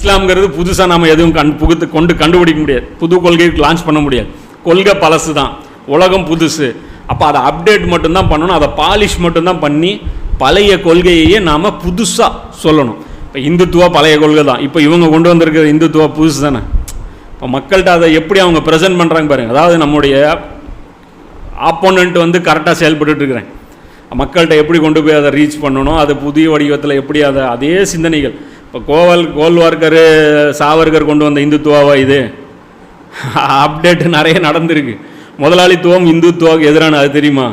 இஸ்லாம்ங்கிறது புதுசாக நம்ம எதுவும் கண் புகுத்து கொண்டு கண்டுபிடிக்க முடியாது. புது கொள்கைக்கு லான்ச் பண்ண முடியாது. கொள்கை பழசு தான். உலகம் புதுசு. அப்போ அதை அப்டேட் மட்டும்தான் பண்ணணும். அதை பாலிஷ் மட்டும்தான் பண்ணி பழைய கொள்கையையே நாம் புதுசாக சொல்லணும். இப்போ இந்துத்துவா பழைய கொள்கை தான். இப்போ இவங்க கொண்டு வந்திருக்கிற இந்துத்துவா புதுசு தானே? இப்போ மக்கள்கிட்ட அதை எப்படி அவங்க ப்ரெசென்ட் பண்ணுறாங்க பாருங்க. அதாவது நம்முடைய ஆப்போனண்ட் வந்து கரெக்டாக செயல்பட்டுட்டு இருக்கிறேன். மக்கள்கிட்ட எப்படி கொண்டு போய் அதை ரீச் பண்ணணும்? அது புதிய வடிவத்தில் எப்படி அதை அதே சிந்தனைகள். இப்போ கோவல் கோல்வார்கர் சாவர்கர் கொண்டு வந்த இந்துத்துவாவா இது? அப்டேட் நிறைய நடந்திருக்கு. முதலாளித்துவம் இந்துத்துவாவுக்கு எதிரான அது தெரியுமா?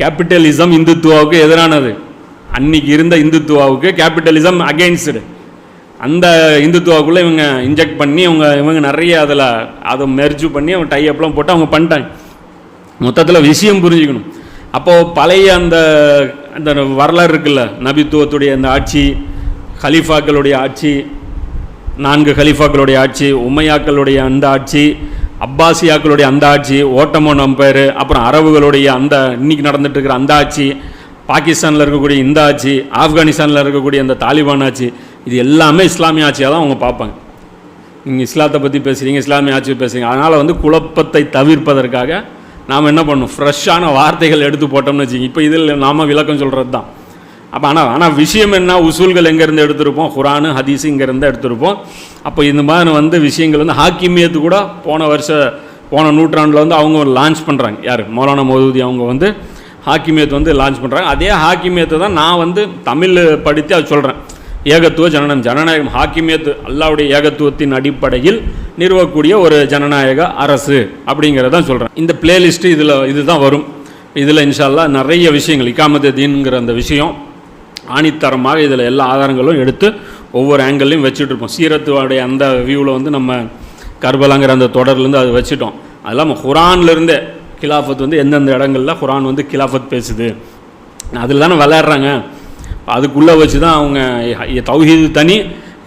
கேபிட்டலிசம் இந்துத்துவாவுக்கு எதிரானது. அன்னைக்கு இருந்த இந்துத்துவாவுக்கு கேபிட்டலிசம் அகெயின்ஸ்டு அந்த இந்துத்துவாவுக்குள்ளே இவங்க இன்ஜெக்ட் பண்ணி அவங்க இவங்க நிறைய அதில் அதை மெர்ஜு பண்ணி அவங்க டைஅப்லாம் போட்டு அவங்க பண்ணிட்டாங்க. மொத்தத்தில் விஷயம் புரிஞ்சுக்கணும். அப்போது பழைய அந்த அந்த வரலாறு இருக்குல்ல நபித்துவத்துடைய அந்த ஆட்சி ஹலீஃபாக்களுடைய ஆட்சி நான்கு ஹலீஃபாக்களுடைய ஆட்சி உமையாக்களுடைய அந்த ஆட்சி அப்பாசியாக்களுடைய அந்த ஆட்சி ஓட்டமோன் அம்பையர் அப்புறம் அரபுகளுடைய அந்த இன்னைக்கு நடந்துட்டு இருக்கிற அந்த ஆட்சி பாகிஸ்தானில் இருக்கக்கூடிய இந்த ஆட்சி ஆப்கானிஸ்தானில் இருக்கக்கூடிய அந்த தாலிபான் ஆட்சி இது எல்லாமே இஸ்லாமிய ஆட்சியாக தான் அவங்க பார்ப்பாங்க. நீங்கள் இஸ்லாத்தை பற்றி பேசுகிறீங்க இஸ்லாமிய ஆட்சி பேசுகிறீங்க அதனால் வந்து குழப்பத்தை தவிர்ப்பதற்காக நாம் என்ன பண்ணணும்? ஃப்ரெஷ்ஷான வார்த்தைகள் எடுத்து போட்டோம்னு வச்சுக்கோங்க. இப்போ இதில் நாம் விளக்கம் சொல்கிறது தான் அப்போ ஆனால் ஆனால் விஷயம் என்ன? உசூல்கள் எங்கேருந்து எடுத்திருப்போம்? குரானு ஹதீஸ் இங்கேருந்து எடுத்திருப்போம். அப்போ இந்த மாதிரி வந்து விஷயங்கள் வந்து ஹாக்கிமியத்து கூட போன வருஷம் போன நூற்றாண்டில் வந்து அவங்க லான்ச் பண்ணுறாங்க யார்? மௌலானா மௌதூதி அவங்க வந்து ஹாக்கிமியத்தை வந்து லான்ச் பண்ணுறாங்க அதே ஹாக்கிமியத்தை தான் நான் வந்து தமிழ் படித்து அது சொல்கிறேன் ஏகத்துவ ஜனநாயகம். ஜனநாயகம் ஹாக்கிமியத்து அல்லாவுடைய ஏகத்துவத்தின் அடிப்படையில் நிறுவக்கூடிய ஒரு ஜனநாயக அரசு அப்படிங்கிறதான் சொல்கிறேன் இந்த பிளேலிஸ்ட்டு இதில் இதுதான் வரும். இதில் இன்ஷால்லா நிறைய விஷயங்கள் இக்காமத்தீன்கிற அந்த விஷயம் ஆணித்தரமாக இதில் எல்லா ஆதாரங்களும் எடுத்து ஒவ்வொரு ஆங்கிள்லையும் வச்சுட்ருப்போம் சீரத்துவாடைய அந்த வியூவில் வந்து நம்ம கர்பலாங்கிற அந்த தொடர்லேருந்து அது வச்சுட்டோம். அது இல்லாமல் குரான்லேருந்தே கிலாஃபத் வந்து எந்தெந்த இடங்கள்ல குரான் வந்து கிலாஃபத் பேசுது. அதில் தானே விளையாடுறாங்க. அதுக்குள்ளே வச்சு தான் அவங்க தௌஹீது தனி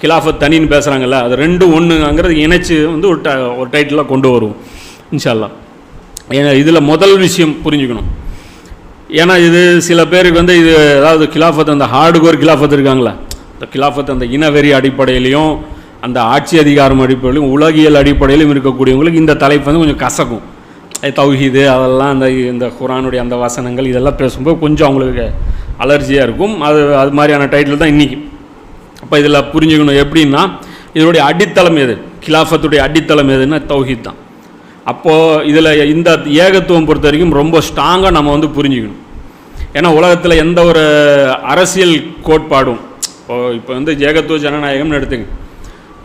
கிலாஃபத் தனின்னு பேசுகிறாங்கல்ல அது ரெண்டும் ஒன்றுங்கிறது இணைச்சு வந்து ஒரு ட ஒரு டைட்டிலாக கொண்டு வருவோம். இன்ஷால்லா ஏன்னா இதில் முதல் விஷயம் புரிஞ்சுக்கணும். ஏன்னா இது சில பேருக்கு வந்து இது அதாவது கிலாஃபத் அந்த ஹார்டுகோர் கிலாஃபத் இருக்காங்களா. இந்த கிலாஃபத் அந்த இனவெறி அடிப்படையிலையும் அந்த ஆட்சி அதிகாரம் அடிப்படையிலும் உலகியல் அடிப்படையிலும் இருக்கக்கூடியவங்களுக்கு இந்த தலைப்பு வந்து கொஞ்சம் கசக்கும். தௌஹீது அதெல்லாம் அந்த இந்த குரானுடைய அந்த வசனங்கள் இதெல்லாம் பேசும்போது கொஞ்சம் அவங்களுக்கு அலர்ஜியாக இருக்கும். அது அது மாதிரியான டைட்டில் தான் இன்றைக்கி அப்போ இதில் புரிஞ்சுக்கணும் எப்படின்னா இதனுடைய அடித்தளம் எது? கிலாஃபத்துடைய அடித்தளம் எதுன்னா தௌஹீத் தான். அப்போது இதில் இந்த ஏகத்துவம் பொறுத்த வரைக்கும் ரொம்ப ஸ்ட்ராங்காக நம்ம வந்து புரிஞ்சுக்கணும். ஏன்னா உலகத்தில் எந்த ஒரு அரசியல் கோட்பாடும் இப்போ இப்போ வந்து ஏகத்துவ ஜனநாயகம்னு எடுத்துங்க.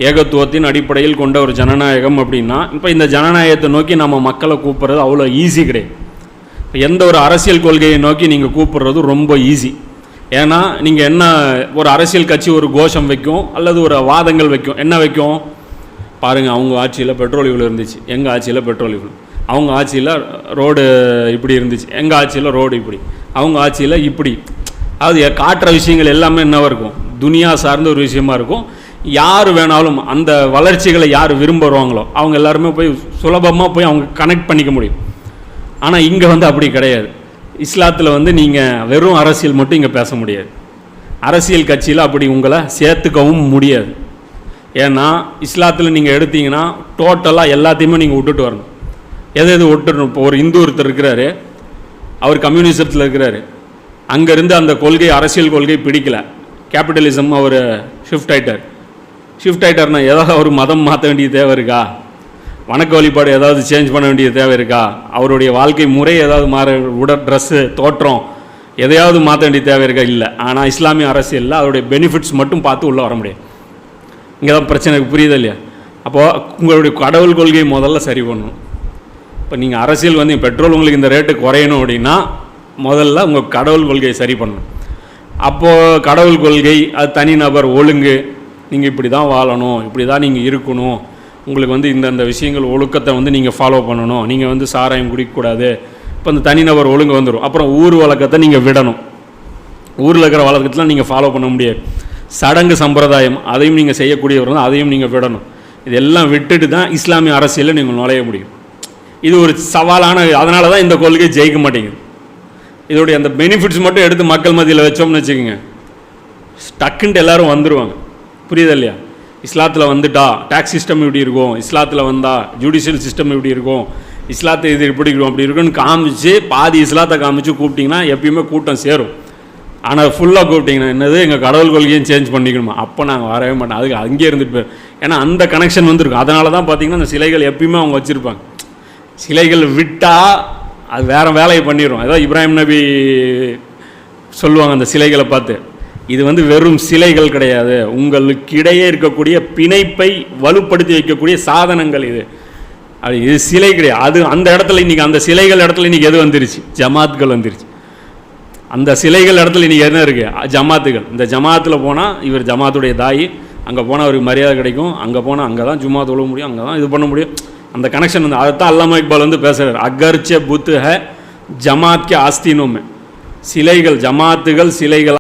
ஏகத்துவத்தின் அடிப்படையில் கொண்ட ஒரு ஜனநாயகம் அப்படின்னா இப்போ இந்த ஜனநாயகத்தை நோக்கி நம்ம மக்களை கூப்பிட்றது அவ்வளோ ஈஸி கிடையாது. இப்போ எந்த ஒரு அரசியல் கொள்கையை நோக்கி நீங்கள் கூப்பிட்றது ரொம்ப ஈஸி ஏன்னா நீங்கள் என்ன ஒரு அரசியல் கட்சி ஒரு கோஷம் வைக்கும் அல்லது ஒரு வாதங்கள் வைக்கும் என்ன வைக்கும்? பாருங்கள் அவங்க ஆட்சியில் பெட்ரோல் இவ்வளோ இருந்துச்சு. எங்கள் ஆட்சியில் பெட்ரோல் இவ்வளோ அவங்க ஆட்சியில் ரோடு இப்படி இருந்துச்சு. எங்கள் ஆட்சியில் ரோடு இப்படி? அவங்க ஆட்சியில் இப்படி. அது காட்டுற விஷயங்கள் எல்லாமே என்னவாக இருக்கும்? துனியா சார்ந்த ஒரு விஷயமா இருக்கும். யார் வேணாலும் அந்த வளர்ச்சிகளை யார் விரும்புகிறாங்களோ அவங்க எல்லாருமே போய் சுலபமாக போய் அவங்க கனெக்ட் பண்ணிக்க முடியும். ஆனால் இங்கே வந்து அப்படி கிடையாது. இஸ்லாத்தில் வந்து நீங்கள் வெறும் அரசியல் மட்டும் இங்கே பேச முடியாது. அரசியல் கட்சியில் அப்படி உங்களை சேர்த்துக்கவும் முடியாது. ஏன்னா இஸ்லாத்தில் நீங்கள் எடுத்தீங்கன்னா டோட்டலாக எல்லாத்தையுமே நீங்கள் விட்டுட்டு வரணும். எது எது விட்டுடணும்? இப்போ ஒரு இந்து ஒருத்தர் இருக்கிறாரு அவர் கம்யூனிசத்தில் இருக்கிறாரு. அங்கேருந்து அந்த கொள்கை அரசியல் கொள்கை பிடிக்கல. கேபிட்டலிசம் அவர் ஷிஃப்ட் ஆயிட்டார். ஷிஃப்ட் ஆகிட்டார்னா ஏதாவது ஒரு மதம் மாற்ற வேண்டிய தேவை இருக்கா? வணக்க வழிபாடு ஏதாவது சேஞ்ச் பண்ண வேண்டிய தேவை இருக்கா? அவருடைய வாழ்க்கை முறை ஏதாவது மாற உட ட்ரெஸ்ஸு தோற்றம் எதையாவது மாற்ற வேண்டிய தேவை இருக்கா? இல்லை. ஆனால் இஸ்லாமிய அரசியலில் அவருடைய பெனிஃபிட்ஸ் மட்டும் பார்த்து உள்ளே வர முடியும் இங்கே தான் பிரச்சனை புரியுதா இல்லையா? அப்போது உங்களுடைய கடவுள் கொள்கையை முதல்ல சரி பண்ணணும். இப்போ நீங்கள் அரசியல் வந்து பெட்ரோல் உங்களுக்கு இந்த ரேட்டு குறையணும் அப்படின்னா முதல்ல உங்கள் கடவுள் கொள்கையை சரி பண்ணணும். அப்போது கடவுள் கொள்கை அது தனிநபர் ஒழுங்கு நீங்கள் இப்படி தான் வாழணும் இப்படி தான் நீங்கள் இருக்கணும். உங்களுக்கு வந்து இந்த இந்த விஷயங்கள் ஒழுக்கத்தை வந்து நீங்கள் ஃபாலோ பண்ணணும். நீங்கள் வந்து சாராயம் குடிக்கக்கூடாது. இப்போ இந்த தனிநபர் ஒழுங்கு வந்துடும் அப்புறம் ஊர் வழக்கத்தை நீங்கள் விடணும். ஊரில் இருக்கிற வழக்கத்தெலாம் நீங்கள் ஃபாலோ பண்ண முடியாது. சடங்கு சம்பிரதாயம் அதையும் நீங்கள் செய்யக்கூடியவர் தான் அதையும் நீங்கள் விடணும். இதெல்லாம் விட்டுட்டு தான் இஸ்லாமிய அரசியலில் நீங்கள் நுழைய முடியும். இது ஒரு சவாலான அதனால தான் இந்த கொள்கை ஜெயிக்க மாட்டேங்குது. இதோடைய அந்த பெனிஃபிட்ஸ் மட்டும் எடுத்து மக்கள் மத்தியில் வச்சோம்னு வச்சுக்கோங்க. டக்குன்ட்டு எல்லாரும் வந்துடுவாங்க புரியுது இல்லையா? இஸ்லாத்தில் வந்துட்டா டேக்ஸ் சிஸ்டம் இப்படி இருக்கும்? இஸ்லாத்தில் வந்தால் ஜுடிஷியல் சிஸ்டம் இப்படி இருக்கும்? இஸ்லாத்தை இது இப்படி இருக்கும் அப்படி இருக்குன்னு காமிச்சு பாதி இஸ்லாத்தை காமிச்சு கூப்பிட்டிங்கன்னா எப்பயுமே கூட்டம் சேரும். ஆனால் ஃபுல்லாக கூப்பிட்டிங்கன்னா என்னது? எங்கள் கடவுள் கொள்கையும் சேஞ்ச் பண்ணிக்கணுமா? அப்போ நாங்கள் வரவே மாட்டோம். அதுக்கு அங்கேயே இருந்துட்டு போயிடும் ஏன்னா அந்த கனெக்ஷன் வந்துருக்கும். அதனால தான் பார்த்தீங்கன்னா அந்த சிலைகள் எப்பயுமே அவங்க வச்சுருப்பாங்க. சிலைகள் விட்டால் அது வேறு வேலையை பண்ணிடும் ஏதோ இப்ராஹிம் நபி சொல்லுவாங்க அந்த சிலைகளை பார்த்து. இது வந்து வெறும் சிலைகள் கிடையாது. உங்களுக்கிடையே இருக்கக்கூடிய பிணைப்பை வலுப்படுத்தி வைக்கக்கூடிய சாதனங்கள் இது. அது இது சிலை கிடையாது. அது அந்த இடத்துல இன்னைக்கு அந்த சிலைகள் இடத்துல இன்னைக்கு எது வந்துருச்சு? ஜமாத்கள் வந்துருச்சு. அந்த சிலைகள் இடத்துல இன்றைக்கி என்ன இருக்குது ஜமாத்துகள். இந்த ஜமாத்தில் போனால் இவர் ஜமாத்துடைய தாய் அங்கே போனால் அவருக்கு மரியாதை கிடைக்கும். அங்கே போனால் அங்கே தான் ஜும்மா தொழ முடியும் அங்கே தான் இது பண்ண முடியும். அந்த கனெக்ஷன் வந்து அதைத்தான் அல்லாமா இக்பால் வந்து பேசுகிறார் அகர்ச்ச புத்து ஹ ஜமாத் ஆஸ்தினோமே சிலைகள் ஜமாத்துகள் சிலைகள்